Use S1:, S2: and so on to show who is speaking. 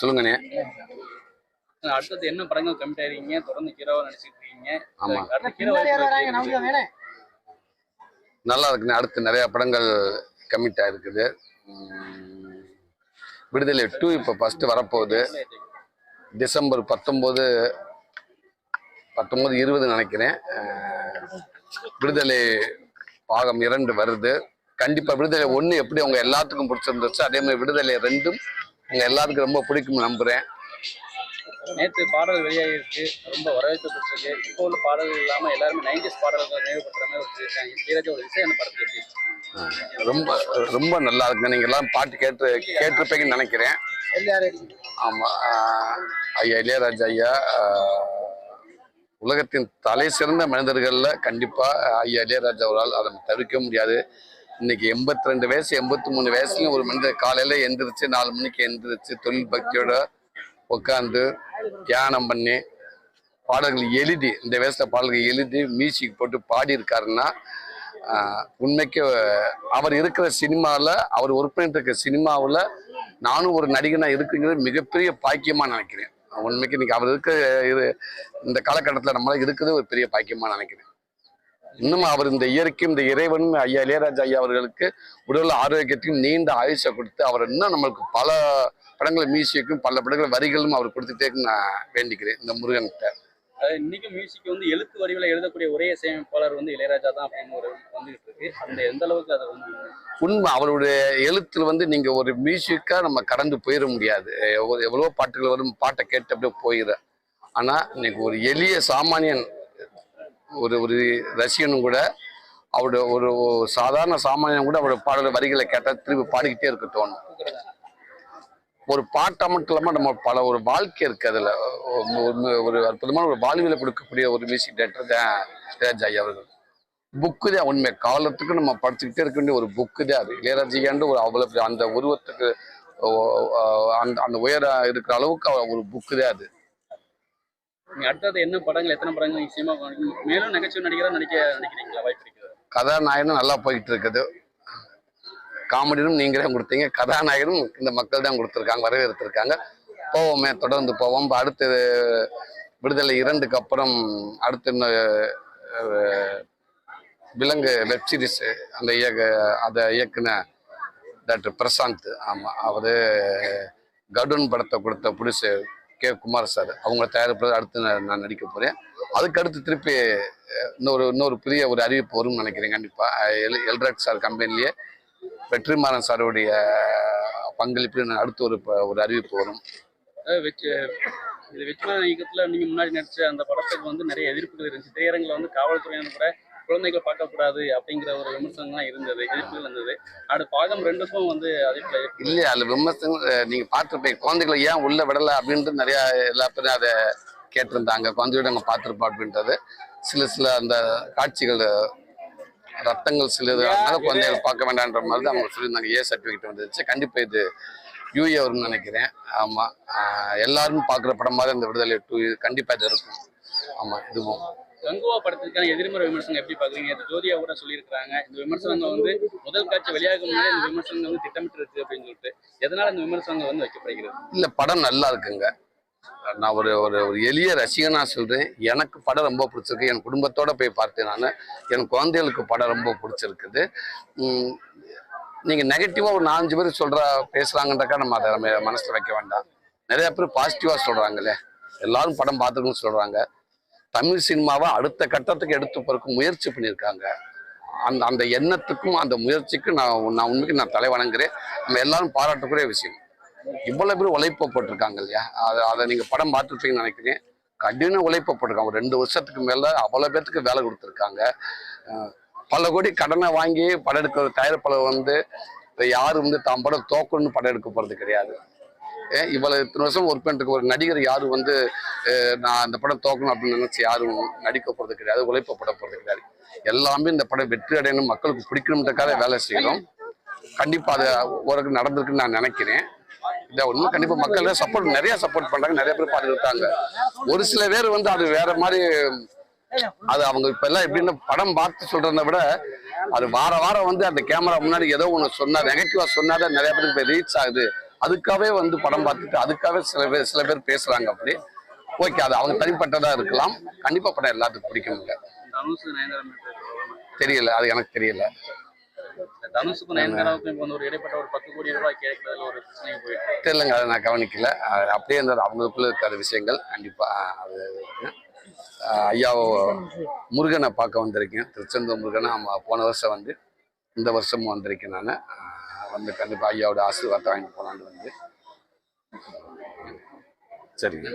S1: சொல்லுங்கண்ணே.
S2: அடுத்தது என்ன படங்கள் கமிட் ஆயிருக்கீங்க? தொடர்ந்து ஹீரோவா நடிச்சிட்டு இருக்கீங்க
S1: நல்லா இருக்குண்ணே. அடுத்து நிறைய படங்கள் கமிட் ஆயிருக்குது. விடுதலை டூ இப்போ ஃபர்ஸ்ட் வரப்போகுது. டிசம்பர் பத்தொம்போது பத்தொம்போது இருபது நினைக்கிறேன். விடுதலை பாகம் இரண்டு வருது. கண்டிப்பா விடுதலை ஒண்ணு எப்படி அவங்க எல்லாத்துக்கும் பிடிச்சிருந்துச்சு அதே மாதிரி விடுதலை ரெண்டும் உங்க எல்லாத்துக்கும் ரொம்ப பிடிக்கும் நம்புறேன்.
S2: நேற்று பாடல் வெளியாகிருக்கு ரொம்ப வரவேற்பு பெற்றிருக்கு இப்போ உள்ள பாடல்கள் இல்லாம எல்லாருமே நைன்டிஸ் பாடல்கள் நினைவுபடுத்துற மாதிரி வச்சிருக்காங்க தீரஜோட இசை அந்த எப்படி
S1: ரொம்ப ரொம்ப நல்லா இருக்கு. நீங்க எல்லாம் பாட்டு கேட்டு கேட்டிருப்பீங்கன்னு நினைக்கிறேன். ஆமா ஐயா இளையராஜா ஐயா உலகத்தின் தலை சிறந்த மனிதர்கள்ல கண்டிப்பா ஐயா இளையராஜா அவரால் அதை தவிர்க்க முடியாது. இன்னைக்கு எண்பத்தி ரெண்டு வயசு எண்பத்தி மூணு வயசுலயும் ஒரு மனிதர் காலையில எந்திரிச்சு நாலு மணிக்கு எந்திரிச்சு தொழில் பக்தியோட உட்காந்து தியானம் பண்ணி பாடல்கள் எழுதி இந்த வயசுல பாடல்கள் எழுதி மியூசிக் போட்டு பாடி இருக்காருன்னா உண்மைக்கு அவர் இருக்கிற சினிமாவில் அவர் ஒர்க் பண்ணிட்டு இருக்க சினிமாவில் நானும் ஒரு நடிகனாக இருக்குங்கிறது மிகப்பெரிய பாக்கியமாக நினைக்கிறேன். உண்மைக்கு இன்னைக்கு அவர் இருக்க இது இந்த காலகட்டத்தில் நம்மளால் இருக்கிறது ஒரு பெரிய பாக்கியமாக நினைக்கிறேன். இன்னும் அவர் இந்த இயற்கையும் இந்த இறைவனும் ஐயா இளையராஜா ஐயா அவர்களுக்கு உடல் ஆரோக்கியத்தையும் நீண்ட ஆயுஷை கொடுத்து அவர் இன்னும் நம்மளுக்கு பல படங்கள் மியூசிக்கும் பல படங்கள் வரிகளும் அவர் கொடுத்துட்டே நான் வேண்டிக்கிறேன் இந்த முருகன்கிட்ட.
S2: இன்னைக்கு மியூசிக் வந்து எழுத்து வடிவில் எழுதக்கூடிய ஒரே இசையமைப்பாளர் வந்து இளையராஜா தான் அப்படின்னு ஒரு வந்துகிட்டு இருக்கு. அந்த எந்த அளவுக்கு அதை வந்து
S1: உண்மை அவருடைய எழுத்துல வந்து நீங்க ஒரு மியூசிக்கா நம்ம கடந்து போயிட முடியாது. எவ்வளோ- எவ்வளவோ பாட்டுகள் வரும் பாட்டை கேட்டு அப்படியே போயிட ஆனா இன்னைக்கு ஒரு எளிய சாமானியன் ஒரு ஒரு ரசிகனும் கூட அவருடைய ஒரு சாதாரண சாமானியம் கூட அவருடைய பாடல வரிகளை கேட்டால் திரும்பி பாடிக்கிட்டே இருக்க தோணும். ஒரு பாட்டா மட்டும் இல்லாமல் நம்ம பல ஒரு வாழ்க்கை இருக்கு அதில். ஒரு- அற்புதமான ஒரு வாழ்வியலை கொடுக்கக்கூடிய ஒரு மியூசிக் டைரக்டர் தான் இளையராஜா ஐயா அவர்கள். புக்கு தான் உண்மை. காலத்துக்கு நம்ம படிச்சுக்கிட்டே இருக்க வேண்டிய ஒரு புக்கு தான் அது. இளையராஜியாண்டு ஒரு அவ்வளோ அந்த உருவத்துக்கு அந்த அந்த உயர இருக்கிற அளவுக்கு ஒரு புக்கு தான் அது.
S2: அடுத்தது என்ன படங்கள் எத்தனை படங்கள் நிச்சயமா மேலும் நகைச்சுவை நடிகரா நடிக்க நினைக்கிறீங்களா? வாய்ப்பு இருக்குது
S1: கதாநாயகனும் நல்லா போயிட்டு இருக்குது காமெடியும் நீங்களே கொடுத்தீங்க. கதாநாயகனும் இந்த மக்கள் தான் கொடுத்துருக்காங்க வரவேற்றுருக்காங்க போவோமே தொடர்ந்து போவோம். அடுத்து விடுதலை இரண்டுக்கு அப்புறம் அடுத்து விலங்கு வெப் சீரிஸ் அந்த இயக்க அதை இயக்குன டாக்டர் பிரசாந்த். ஆமாம் அவர் கடுன் படத்தை கொடுத்த புடிசு கே குமார் சார் அவங்க தயாரிப்பு அடுத்து நான் நான் நடிக்க போகிறேன் அதுக்கு அடுத்து திருப்பி இன்னொரு இன்னொரு பெரிய ஒரு அறிவிப்பு வரும்னு நினைக்கிறேன் கண்டிப்பாக எல் எல்ராட் சார் கம்பெனிலேயே வெற்றிமாறன் சாருடைய பங்களிப்பு அடுத்து ஒரு ப- ஒரு அறிவிப்பு வரும்.
S2: அதாவது வெற்றி இது வெற்றிமான இயக்கத்தில் நீங்கள் முன்னாடி நடித்த அந்த படத்துக்கு வந்து நிறைய எதிர்ப்புகள் இருந்துச்சு. திரையரங்கில் வந்து காவல்துறையினர் கூட குழந்தைகளை பார்க்கக்கூடாது அப்படிங்கிற ஒரு விமர்சனம்லாம் இருந்தது எதிர்ப்புகள் இருந்தது. அடுத்து பாகம் ரெண்டுக்கும் வந்து அதே போல.
S1: இல்லையா அதில் விமர்சனம் நீங்க பார்த்துருப்பீங்க குழந்தைகளை ஏன் உள்ள விடலை அப்படின்ட்டு நிறைய எல்லா பேரும் அதை கேட்டிருந்தாங்க. குழந்தையோட நாங்கள் பார்த்துருப்போம் அப்படின்றது. சில சில அந்த காட்சிகள் ரத்தங்கள் சிலது அதனால குழந்தைகள் பார்க்க வேண்டான்ற மாதிரி தான் அவங்க சொல்லியிருந்தாங்க. ஏ சர்டிஃபிகேட் வந்துருச்சு. கண்டிப்பா இது யூஏ வரும்னு நினைக்கிறேன். ஆமா ஆஹ், எல்லாரும் பார்க்குற படம் மாதிரி இந்த விடுதலை டூ கண்டிப்பா இது இருக்கும். ஆமா இதுவும்.
S2: கங்குவா படத்துக்கான எதிர்மறை விமர்சனம் எப்படி பாக்குறீங்க அது ஜோதியா கூட சொல்லியிருக்காங்க இந்த விமர்சனங்கள் வந்து முதல் காட்சி வெளியாகும் முன்னாடி இந்த விமர்சனங்கள் வந்து திட்டமிட்டு இருக்கு அப்படின்னு சொல்லிட்டு எதனால இந்த விமர்சனங்கள் வந்து வைக்கப்படுகிறது?
S1: இல்ல படம் நல்லா இருக்குங்க. நான் ஒரு ஒரு ஒரு எளிய ரசிகனா சொல்றேன். எனக்கு படம் ரொம்ப பிடிச்சிருக்கு. என் குடும்பத்தோட போய் பார்த்தேன் நான். என் குழந்தைகளுக்கு படம் ரொம்ப பிடிச்சிருக்குது. நீங்கள் நீங்க நெகட்டிவா ஒரு நாலஞ்சு பேர் சொல்ற பேசுறாங்கன்றக்கா நம்ம அதை நம்ம மனசுல வைக்க வேண்டாம். நிறைய பேர் பாசிட்டிவா சொல்றாங்களே. எல்லாரும் படம் பார்த்துக்கணும்னு சொல்றாங்க. தமிழ் சினிமாவை அடுத்த கட்டத்துக்கு எடுத்து போறதுக்கு முயற்சி பண்ணியிருக்காங்க. அந்த அந்த எண்ணத்துக்கும் அந்த முயற்சிக்கும் நான் நான் உண்மைக்கு நான் தலை வணங்குறேன். நம்ம எல்லாரும் பாராட்டக்கூடிய விஷயம். இவ்வளவு பேர் உழைப்பு போட்டிருக்காங்க இல்லையா? அதை அதை நீங்க படம் பார்த்துருப்பீங்கன்னு நினைக்கிறேன். கடின உழைப்பு போட்டிருக்காங்க. ஒரு ரெண்டு வருஷத்துக்கு மேல அவ்வளோ பேத்துக்கு வேலை கொடுத்துருக்காங்க. பல கோடி கடனை வாங்கி படம் எடுக்கிற தயாரிப்பாளர் வந்து இப்ப யாரும் வந்து தாம் படம் தோக்கணும்னு படம் எடுக்க போறது கிடையாது. இவ்வளவு இத்தனை வருஷம் ஒர்க் பண்ணிட்டு ஒரு நடிகர் யாரும் வந்து நான் இந்த படம் தோக்கணும் அப்படின்னு நினைச்சு யாரும் நடிக்க போறது கிடையாது உழைப்பு போட போறது கிடையாது. எல்லாமே இந்த படம் வெற்றி அடையணும் மக்களுக்கு பிடிக்கணுன்றக்காக வேலை செய்யணும் கண்டிப்பா அது ஓரளவுக்கு நடந்திருக்குன்னு நான் நினைக்கிறேன். இதை ஒன்றும் கண்டிப்பா மக்கள் சப்போர்ட் நிறைய சப்போர்ட் பண்றாங்க நிறைய பேர் பார்த்துருக்காங்க. ஒரு சில பேர் வந்து அது வேற மாதிரி அது அவங்க இப்ப எல்லாம் எப்படின்னு படம் பார்த்து சொல்றதை விட அது வார வாரம் வந்து அந்த கேமரா முன்னாடி ஏதோ ஒண்ணு சொன்னா நெகட்டிவா சொன்னாதான் நிறைய பேருக்கு ரீச் ஆகுது. அதுக்காகவே வந்து படம் பார்த்துட்டு அதுக்காகவே சில பேர் சில பேர் பேசுறாங்க அப்படி. ஓகே அது அவங்க தனிப்பட்டதா இருக்கலாம். கண்டிப்பா படம் எல்லாத்துக்கும்
S2: சொல்லலாமா?
S1: தெரியல அது எனக்கு தெரியல.
S2: தனுஷுக்கும் நயன்தாராவுக்கும் இப்போ வந்து ஒரு இடைப்பட்ட ஒரு பத்து கோடி ரூபாய் கேட்கறதுல ஒரு பிரச்சனை போயிட்டு
S1: தெரியலங்க அதை நான் கவனிக்கல. அப்படியே இருந்தது அவங்களுக்குள்ள இருக்காத விஷயங்கள் கண்டிப்பா அது ஐயா முருகனை பார்க்க வந்திருக்கேன். திருச்செந்தூர் முருகனை போன வருஷம் வந்து இந்த வருஷமும் வந்திருக்கேன் நான். வந்து கண்டிப்பாக ஐயாவோட ஆசீர்வாதம் வாங்கிட்டு போகலான்னு வந்து. சரிங்க.